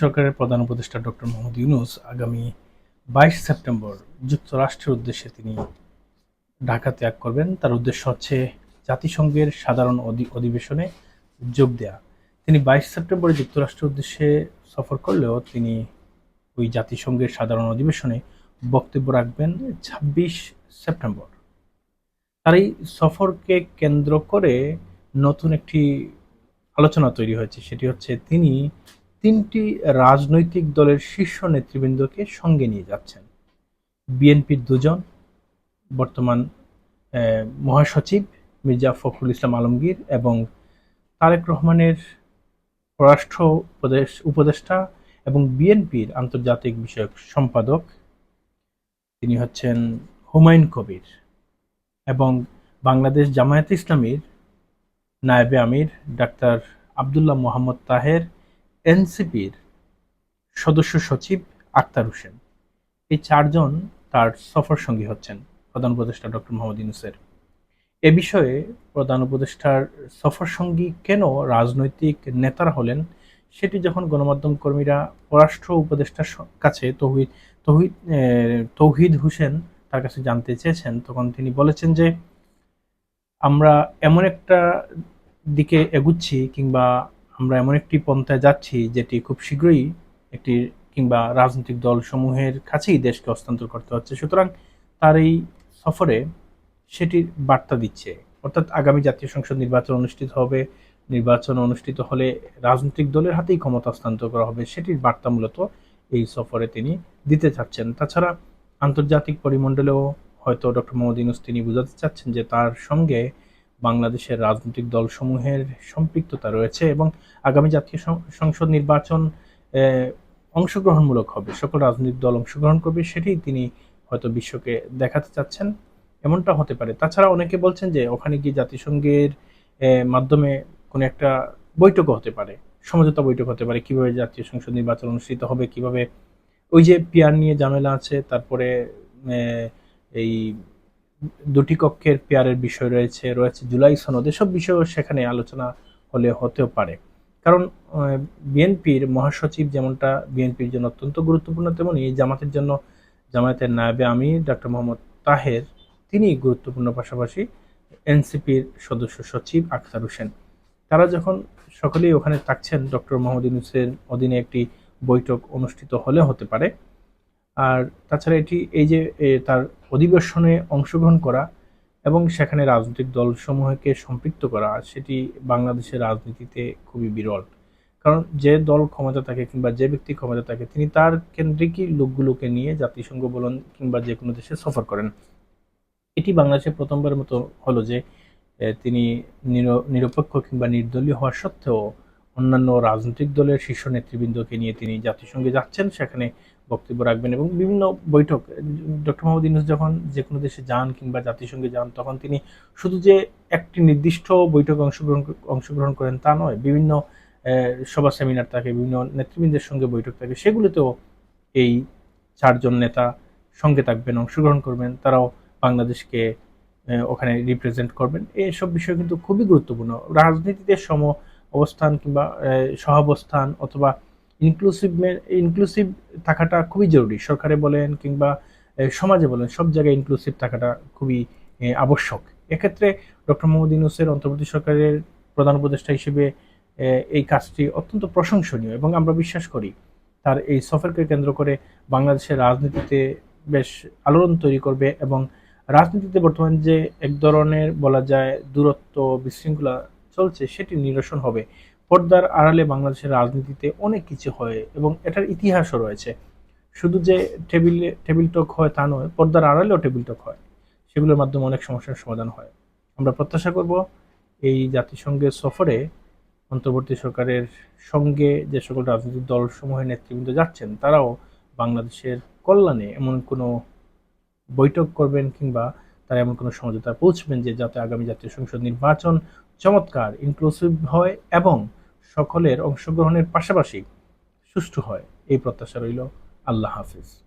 সরকারের প্রধান উপদেষ্টা ডক্টর মোহাম্মদ ইউনুস আগামী বাইশ সেপ্টেম্বর যুক্তরাষ্ট্রের উদ্দেশ্যে তিনি ঢাকা ত্যাগ করবেন। তার উদ্দেশ্য হচ্ছে জাতিসংঘের সাধারণ অধিবেশনে যোগ দেয়া। তিনি বাইশ সেপ্টেম্বরে যুক্তরাষ্ট্রের উদ্দেশ্যে সফর করলেও তিনি ওই জাতিসংঘের সাধারণ অধিবেশনে বক্তব্য রাখবেন ছাব্বিশ সেপ্টেম্বর। তার এই সফরকে কেন্দ্র করে নতুন একটি আলোচনা তৈরি হয়েছে। সেটি হচ্ছে তিনি তিনটি রাজনৈতিক দলের শীর্ষ নেতৃবৃন্দকে সঙ্গে নিয়ে যাচ্ছেন। বিএনপির দুজন, বর্তমান মহাসচিব মির্জা ফখরুল ইসলাম আলমগীর এবং তারেক রহমানের পররাষ্ট্র উপদেশ, উপদেষ্টা এবং বিএনপির আন্তর্জাতিক বিষয়ক সম্পাদক। তিনি হচ্ছেন হুমায়ুন কবির এবং বাংলাদেশ জামায়াত ইসলামীর নায়েবে আমির ডাক্তার আবদুল্লাহ মোহাম্মদ তাহের এনসিপির সদস্য সচিব আক্তার হোসেন। এই চারজন তার সফর সঙ্গী হচ্ছেন প্রধান উপদেষ্টা ডক্টর মোহাম্মদ ইউনুসের। এ বিষয়ে প্রধান উপদেষ্টার সফর সঙ্গী কেন রাজনৈতিক নেতারা হলেন, সেটি যখন গণমাধ্যম কর্মীরা, পররাষ্ট্র উপদেষ্টার কাছে তৌহিদ তৌহিদ তৌহিদ হোসেন তার কাছে জানতে চেয়েছেন, তখন তিনি বলেছেন যে, আমরা এমন একটা দিকে এগুচ্ছি কিংবা আমরা এমন একটি পন্থায় যাচ্ছি যেটি খুব শীঘ্রই একটি কিংবা রাজনৈতিক দল সমূহের কাছেই দেশকে হস্তান্তর করতে হচ্ছে। সুতরাং তার এই সফরে সেটির বার্তা দিচ্ছে। অর্থাৎ আগামী জাতীয় সংসদ নির্বাচন অনুষ্ঠিত হবে। নির্বাচন অনুষ্ঠিত হলে রাজনৈতিক দলের হাতেই ক্ষমতা হস্তান্তর করা হবে, সেটির বার্তা মূলত এই সফরে তিনি দিতে চাচ্ছেন। তাছাড়া আন্তর্জাতিক পরিমণ্ডলেও হয়তো ডক্টর মোহাম্মদ ইউনুস তিনি বোঝাতে চাচ্ছেন যে তার সঙ্গে বাংলাদেশের রাজনৈতিক দলসমূহের সম্পৃক্ততা রয়েছে এবং আগামী জাতীয় সংসদ নির্বাচন অংশগ্রহণমূলক হবে। সকল রাজনৈতিক দল অংশগ্রহণ করবে সেটি তিনি হয়তো বিশ্বকে দেখাতে চাচ্ছেন। এমনটা হতে পারে। তাছাড়া অনেকে বলছেন যে ওখানে গিয়ে জাতিসংঘের মাধ্যমে কোনো একটা বৈঠকও হতে পারে। সমঝোতা বৈঠক হতে পারে। কীভাবে জাতীয় সংসদ নির্বাচন অনুষ্ঠিত হবে, কীভাবে ওই যে পিয়ার নিয়ে ঝামেলা আছে, তারপরে এই দুটি কক্ষের পেয়ারের বিষয় রয়েছে রয়েছে জুলাই সনদ। এসব বিষয়েও সেখানে আলোচনা হলে হতেও পারে। কারণ বিএনপির মহাসচিব যেমনটা বিএনপির জন্য অত্যন্ত গুরুত্বপূর্ণ, তেমনি জামাতের জন্য জামায়াতের নায়েবে আমি ডক্টর মোহাম্মদ তাহের তিনি গুরুত্বপূর্ণ পাশাপাশি এনসিপির সদস্য সচিব আখতার হোসেন। তারা যখন সকলেই ওখানে থাকছেন, ডক্টর মোহাম্মদ ইউনুসের অধীনে একটি বৈঠক অনুষ্ঠিত হলে হতে পারে। আর তাছাড়া এটি এই যে তার অধিবেশনে অংশগ্রহণ করা এবং সেখানে রাজনৈতিক দলসমূহকে সম্পৃক্ত করা সেটি বাংলাদেশের রাজনীতিতে খুবই বিরল। কারণ যে দল ক্ষমতা থাকে কিংবা যে ব্যক্তি ক্ষমতা থাকে, তিনি তার কেন্দ্রিকই লোকগুলোকে নিয়ে জাতিসংঘ বলুন কিংবা যে কোনো দেশে সফর করেন। এটি বাংলাদেশে প্রথমবারের মতো হলো যে তিনি নির- নিরপেক্ষ কিংবা নির্দলীয় হওয়া সত্ত্বেও অন্যান্য রাজনৈতিক দলের শীর্ষ নেতৃবৃন্দকে নিয়ে তিনি জাতিসংঘে যাচ্ছেন। সেখানে বক্তব্য রাখবেন এবং বিভিন্ন বৈঠক ডক্টর মোহাম্মদ ইউনুস যখন যে কোনো দেশে যান কিংবা জাতিসংঘে যান, তখন তিনি শুধু যে একটি নির্দিষ্ট বৈঠকে অংশগ্রহণ অংশগ্রহণ করেন তা নয়, বিভিন্ন সভা সেমিনার থাকে, বিভিন্ন নেতৃবৃন্দের সঙ্গে বৈঠক থাকে, সেগুলোতেও এই চারজন নেতা সঙ্গে থাকবেন, অংশগ্রহণ করবেন, তারাও বাংলাদেশকে ওখানে রিপ্রেজেন্ট করবেন। এসব বিষয় কিন্তু খুবই গুরুত্বপূর্ণ। রাজনীতিতে সম অবস্থান কিংবা সহাবস্থান অথবা ইনক্লুসিভ ইনক্লুসিভ থাকাটা খুবই জরুরি। সরকারে বলেন কিংবা সমাজে বলেন, সব জায়গায় ইনক্লুসিভ থাকাটা খুবই আবশ্যক। এক্ষেত্রে ডক্টর মোহাম্মদ ইউনুসের অন্তর্বর্তী সরকারের প্রধান উপদেষ্টা হিসেবে এই কাজটি অত্যন্ত প্রশংসনীয় এবং আমরা বিশ্বাস করি। তার এই সফরকে কেন্দ্র করে বাংলাদেশের রাজনীতিতে বেশ আলোড়ন তৈরি করবে এবং রাজনীতিতে বর্তমান যে এক ধরনের বলা যায় দূরত্ব বিশৃঙ্খলা চলছে, সেটি নিরসন হবে। পর্দার আড়ালে বাংলাদেশের রাজনীতিতে অনেক কিছু হয় এবং এটার ইতিহাসও রয়েছে। শুধু যে টেবিলে টেবিল টক হয় তা নয়, পর্দার আড়ালেও টেবিল টক হয়। সেগুলোর মাধ্যমে অনেক সমস্যার সমাধান হয়। আমরা প্রত্যাশা করব এই জাতিসংঘের সফরে অন্তর্বর্তী সরকারের সঙ্গে যে সকল রাজনৈতিক দলসমূহের নেতৃবৃন্দ যাচ্ছেন, তারাও বাংলাদেশের কল্যাণে এমন কোনো বৈঠক করবেন কিংবা তারা এমন কোনো সমঝোতায় পৌঁছবেন যে যাতে আগামী জাতীয় সংসদ নির্বাচন চমৎকার ইনক্লুসিভ হয় এবং সকলের অংশগ্রহণের পাশাপাশি সুষ্ঠু হয়। এই প্রত্যাশা রইল। আল্লাহ হাফিজ।